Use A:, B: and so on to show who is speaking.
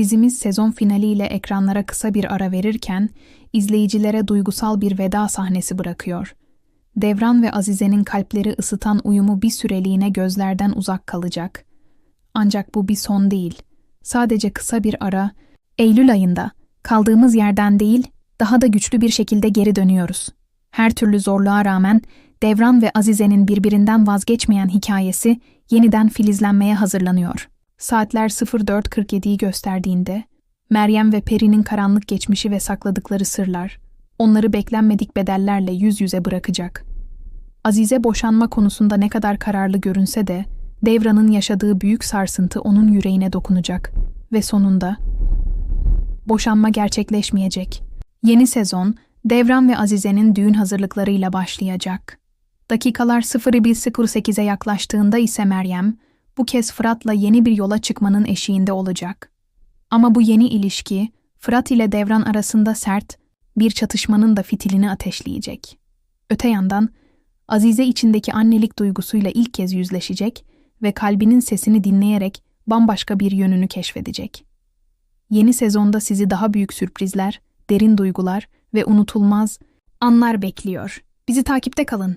A: Dizimiz sezon finaliyle ekranlara kısa bir ara verirken izleyicilere duygusal bir veda sahnesi bırakıyor. Devran ve Azize'nin kalpleri ısıtan uyumu bir süreliğine gözlerden uzak kalacak. Ancak bu bir son değil. Sadece kısa bir ara, Eylül ayında kaldığımız yerden değil, daha da güçlü bir şekilde geri dönüyoruz. Her türlü zorluğa rağmen Devran ve Azize'nin birbirinden vazgeçmeyen hikayesi yeniden filizlenmeye hazırlanıyor. Saatler 04.47'yi gösterdiğinde Meryem ve Peri'nin karanlık geçmişi ve sakladıkları sırlar onları beklenmedik bedellerle yüz yüze bırakacak. Azize boşanma konusunda ne kadar kararlı görünse de Devran'ın yaşadığı büyük sarsıntı onun yüreğine dokunacak ve sonunda boşanma gerçekleşmeyecek. Yeni sezon Devran ve Azize'nin düğün hazırlıklarıyla başlayacak. Dakikalar 01.08'e yaklaştığında ise Meryem bu kez Fırat'la yeni bir yola çıkmanın eşiğinde olacak. Ama bu yeni ilişki Fırat ile Devran arasında sert bir çatışmanın da fitilini ateşleyecek. Öte yandan Azize içindeki annelik duygusuyla ilk kez yüzleşecek ve kalbinin sesini dinleyerek bambaşka bir yönünü keşfedecek. Yeni sezonda sizi daha büyük sürprizler, derin duygular ve unutulmaz anlar bekliyor. Bizi takipte kalın.